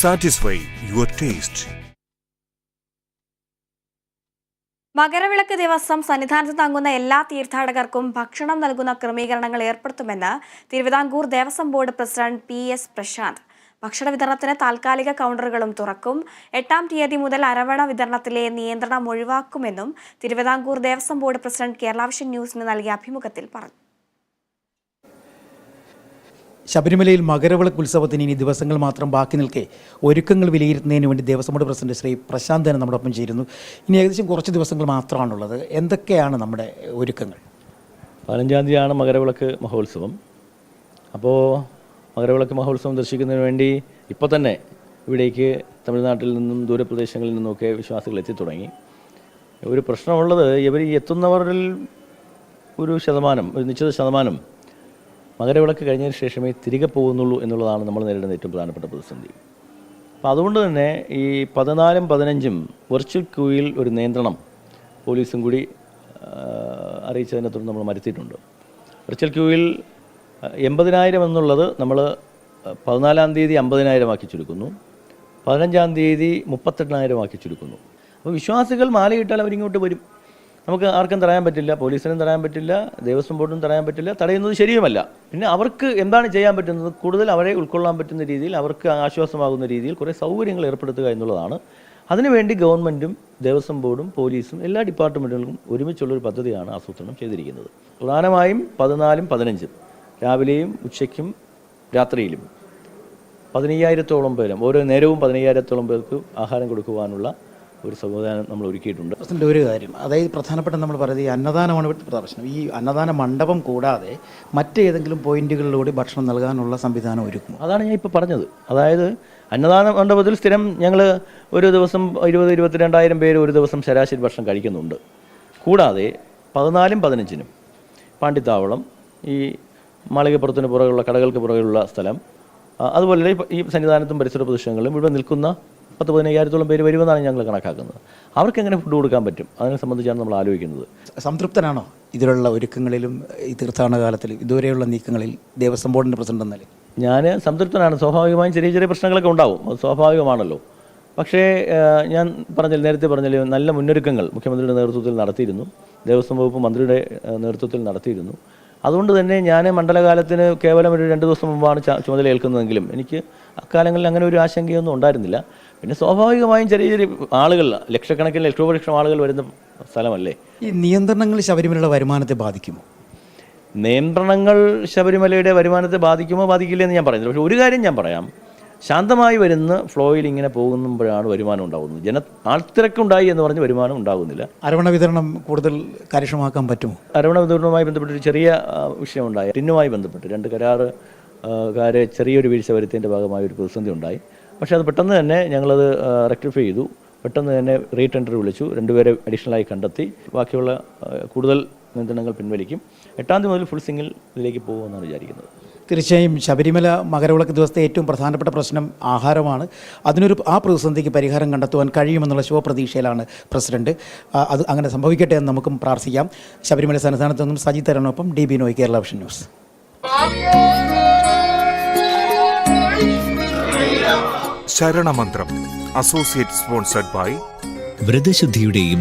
satisfy your taste Makaravilakku ദിവസം സന്നിധാനത്ത് തങ്ങുന്ന എല്ലാ തീർത്ഥാടകർക്കും ഭക്ഷണം നൽകുന്ന ക്രമീകരണങ്ങൾ ഏർപ്പെടുത്തുമെന്ന് Thiruvithamkoor Devaswom board president P S Prasanth. ഭക്ഷണ വിതരണത്തിന് താൽക്കാലിക കൗണ്ടറുകളും തുറക്കും. എട്ടാം തീയതി മുതൽ അരവണ വിതരണത്തിലെ നിയന്ത്രണം ഒഴിവാക്കുമെന്നും തിരുവിതാംകൂർ ദേവസ്വം ബോർഡ് പ്രസിഡന്റ് കേരളാവിഷൻ ന്യൂസിന് നൽകിയ അഭിമുഖത്തിൽ പറഞ്ഞു. ശബരിമലയിൽ മകരവിളക്ക് ഉത്സവത്തിന് ഇനി ദിവസങ്ങൾ മാത്രം ബാക്കി നിൽക്കെ ഒരുക്കങ്ങൾ വിലയിരുത്തുന്നതിന് വേണ്ടി ദേവസ്വം ബോർഡ് പ്രസിഡന്റ് ശ്രീ പ്രശാന്തൻ നമ്മോടൊപ്പം ചേരുന്നു. ഇനി ഏകദേശം കുറച്ച് ദിവസങ്ങൾ മാത്രമാണുള്ളത്. എന്തൊക്കെയാണ് നമ്മുടെ ഒരുക്കങ്ങൾ? പതിനഞ്ചാം തീയതിയാണ് മകരവിളക്ക് മഹോത്സവം. അപ്പോൾ മകരവിളക്ക് മഹോത്സവം ദർശിക്കുന്നതിന് വേണ്ടി ഇപ്പോൾ തന്നെ ഇവിടേക്ക് തമിഴ്നാട്ടിൽ നിന്നും ദൂരപ്രദേശങ്ങളിൽ നിന്നുമൊക്കെ വിശ്വാസികൾ എത്തി തുടങ്ങി. ഒരു പ്രശ്നമുള്ളത് ഇവർ എത്തുന്നവരിൽ ഒരു ശതമാനം ഒരു നിശ്ചിത ശതമാനം മകരവിളക്ക് കഴിഞ്ഞതിന് ശേഷമേ തിരികെ പോകുന്നുള്ളൂ എന്നുള്ളതാണ് നമ്മൾ നേരിടുന്ന ഏറ്റവും പ്രധാനപ്പെട്ട പ്രതിസന്ധി. അപ്പോൾ അതുകൊണ്ട് തന്നെ ഈ പതിനാലും പതിനഞ്ചും വെർച്വൽ ക്യൂയിൽ ഒരു നിയന്ത്രണം പോലീസും കൂടി അറിയിച്ചതിനെ തുടർന്ന് നമ്മൾ മരുത്തിയിട്ടുണ്ട്. വെർച്വൽ ക്യൂയിൽ എൺപതിനായിരം എന്നുള്ളത് നമ്മൾ പതിനാലാം തീയതി അമ്പതിനായിരം ആക്കി ചുരുക്കുന്നു. പതിനഞ്ചാം തീയതി മുപ്പത്തെണ്ണായിരം ആക്കി ചുരുക്കുന്നു. അപ്പോൾ വിശ്വാസികൾ മാലയിട്ടാൽ അവരിങ്ങോട്ട് വരും. നമുക്ക് ആർക്കും തടയാൻ പറ്റില്ല പോലീസിനും തടയാൻ പറ്റില്ല ദേവസ്വം ബോർഡിനും തടയാൻ പറ്റില്ല തടയുന്നത് ശരിയുമല്ല. പിന്നെ അവർക്ക് എന്താണ് ചെയ്യാൻ പറ്റുന്നത്? കൂടുതൽ അവരെ ഉൾക്കൊള്ളാൻ പറ്റുന്ന രീതിയിൽ അവർക്ക് ആശ്വാസമാകുന്ന രീതിയിൽ കുറേ സൗകര്യങ്ങൾ ഏർപ്പെടുത്തുക എന്നുള്ളതാണ്. അതിനുവേണ്ടി ഗവൺമെന്റും ദേവസ്വം ബോർഡും പോലീസും എല്ലാ ഡിപ്പാർട്ട്മെന്റുകൾക്കും ഒരുമിച്ചുള്ളൊരു പദ്ധതിയാണ് ആസൂത്രണം ചെയ്തിരിക്കുന്നത്. പ്രധാനമായും പതിനാലും പതിനഞ്ചും രാവിലെയും ഉച്ചയ്ക്കും രാത്രിയിലും. പതിനയ്യായിരത്തോളം പേരും ഓരോ നേരവും പതിനയ്യായിരത്തോളം പേർക്ക് ആഹാരം കൊടുക്കുവാനുള്ള ഒരു സംവിധാനം നമ്മൾ ഒരുക്കിയിട്ടുണ്ട്. പ്രസിഡന്റ് ഒരു കാര്യം. അതായത് പ്രധാനപ്പെട്ട നമ്മൾ പറയുന്നത് ഈ അന്നദാനമാണ് പ്രശ്നം. ഈ അന്നദാന മണ്ഡപം കൂടാതെ മറ്റേതെങ്കിലും പോയിന്റുകളിലൂടെ ഭക്ഷണം നൽകാനുള്ള സംവിധാനം ഒരുക്കും. അതാണ് ഞാൻ ഇപ്പോൾ പറഞ്ഞത്. അതായത് അന്നദാന മണ്ഡപത്തിൽ സ്ഥിരം ഞങ്ങൾ ഒരു ദിവസം ഇരുപത് ഇരുപത്തിരണ്ടായിരം പേര് ഒരു ദിവസം ശരാശരി ഭക്ഷണം കഴിക്കുന്നുണ്ട്. കൂടാതെ പതിനാലും പതിനഞ്ചിനും പാണ്ടിത്താവളം ഈ മാളികപ്പുറത്തിന് പുറകുള്ള കടകൾക്ക് പുറകിലുള്ള സ്ഥലം അതുപോലെ ഈ- ഈ സന്നിധാനത്തും പരിസര പ്രദേശങ്ങളിലും ഇവിടെ നിൽക്കുന്ന പത്ത് പതിനയ്യായിരത്തോളം പേര് വരുമെന്നാണ് ഞങ്ങൾ കണക്കാക്കുന്നത്. അവർക്ക് എങ്ങനെ ഫുഡ് കൊടുക്കാൻ പറ്റും? അതിനെ സംബന്ധിച്ചാണ് നമ്മൾ ആലോചിക്കുന്നത്. സംതൃപ്തനാണോ ഇതിലുള്ള ഒരുക്കങ്ങളിലും ഈ തീർത്ഥാടന കാലത്തിൽ ഇതുവരെയുള്ള നീക്കങ്ങളിൽ ദേവസ്വം ബോർഡിന്റെ പ്രസിഡന്റ് എന്ന നിലയിൽ? ഞാൻ സംതൃപ്തനാണ്. സ്വാഭാവികമായും ചെറിയ ചെറിയ പ്രശ്നങ്ങളൊക്കെ ഉണ്ടാവും. അത് സ്വാഭാവികമാണല്ലോ. പക്ഷേ ഞാൻ പറഞ്ഞില്ല നേരത്തെ പറഞ്ഞില്ല നല്ല മുന്നൊരുക്കങ്ങൾ മുഖ്യമന്ത്രിയുടെ നേതൃത്വത്തിൽ നടത്തിയിരുന്നു. ദേവസ്വം വകുപ്പ് മന്ത്രിയുടെ നേതൃത്വത്തിൽ നടത്തിയിരുന്നു. അതുകൊണ്ട് തന്നെ ഞാൻ മണ്ഡലകാലത്തിന് കേവലം ഒരു രണ്ട് ദിവസം മുമ്പാണ് ചുമതല ഏൽക്കുന്നതെങ്കിലും എനിക്ക് അക്കാലങ്ങളിൽ അങ്ങനെ ഒരു ആശങ്കയൊന്നും ഉണ്ടായിരുന്നില്ല. പിന്നെ സ്വാഭാവികമായും ചെറിയ ചെറിയ ആളുകൾ ലക്ഷക്കണക്കിന് ലക്ഷോപലക്ഷം ആളുകൾ വരുന്ന സ്ഥലമല്ലേ? ഈ നിയന്ത്രണങ്ങൾ ശബരിമലയുടെ വരുമാനത്തെ ബാധിക്കുമോ? നിയന്ത്രണങ്ങൾ ശബരിമലയുടെ വരുമാനത്തെ ബാധിക്കുമോ? ബാധിക്കില്ല എന്ന് ഞാൻ പറയുന്നില്ല. പക്ഷെ ഒരു കാര്യം ഞാൻ പറയാം. ശാന്തമായി വരുന്ന ഫ്ലോയിൽ ഇങ്ങനെ പോകുമ്പോഴാണ് വരുമാനം ഉണ്ടാകുന്നത്. ജന ആൾത്തിരക്കുണ്ടായി എന്ന് പറഞ്ഞ് വരുമാനം ഉണ്ടാകുന്നില്ല. അരവണ വിതരണം കൂടുതൽ കാര്യക്ഷമമാക്കാൻ പറ്റുമോ? അരവണ വിതരണവുമായി ബന്ധപ്പെട്ട് ഒരു ചെറിയ വിഷയം വിഷയമുണ്ടായി. ടിന്നുമായി ബന്ധപ്പെട്ട് രണ്ട് കരാറ് കാരെ ചെറിയൊരു വീഴ്ച വരുത്തിയതിന്റെ ഭാഗമായ ഒരു പ്രതിസന്ധി ഉണ്ടായി. പക്ഷേ അത് പെട്ടെന്ന് തന്നെ ഞങ്ങളത് റെക്ടിഫൈ ചെയ്തു. പെട്ടെന്ന് തന്നെ റീടെൻഡർ വിളിച്ചു. രണ്ടുപേരെ അഡീഷണലായി കണ്ടെത്തി. ബാക്കിയുള്ള കൂടുതൽ നിയന്ത്രണങ്ങൾ പിൻവലിക്കും. എട്ടാം തീയതി മുതൽ ഫുൾ സിംഗിൾ ഇതിലേക്ക് പോകുമെന്നാണ് വിചാരിക്കുന്നത്. തീർച്ചയായും ശബരിമല മകരവിളക്ക് ദിവസത്തെ ഏറ്റവും പ്രധാനപ്പെട്ട പ്രശ്നം ആഹാരമാണ്. അതിനൊരു ആ പ്രതിസന്ധിക്ക് പരിഹാരം കണ്ടെത്തുവാൻ കഴിയുമെന്നുള്ള ശുഭപ്രതീക്ഷയിലാണ് പ്രസിഡന്റ്. അത് അങ്ങനെ സംഭവിക്കട്ടെ എന്ന് നമുക്കും പ്രാർത്ഥിക്കാം. ശബരിമല സന്നിധാനത്ത് നിന്നും സജി തരണൊപ്പം D B നോയ് Kerala vision news. ശരണമന്ത്രം അസോസിയേറ്റ് സ്പോൺസർഡ് ബൈ വ്രതശുദ്ധിയുടെയും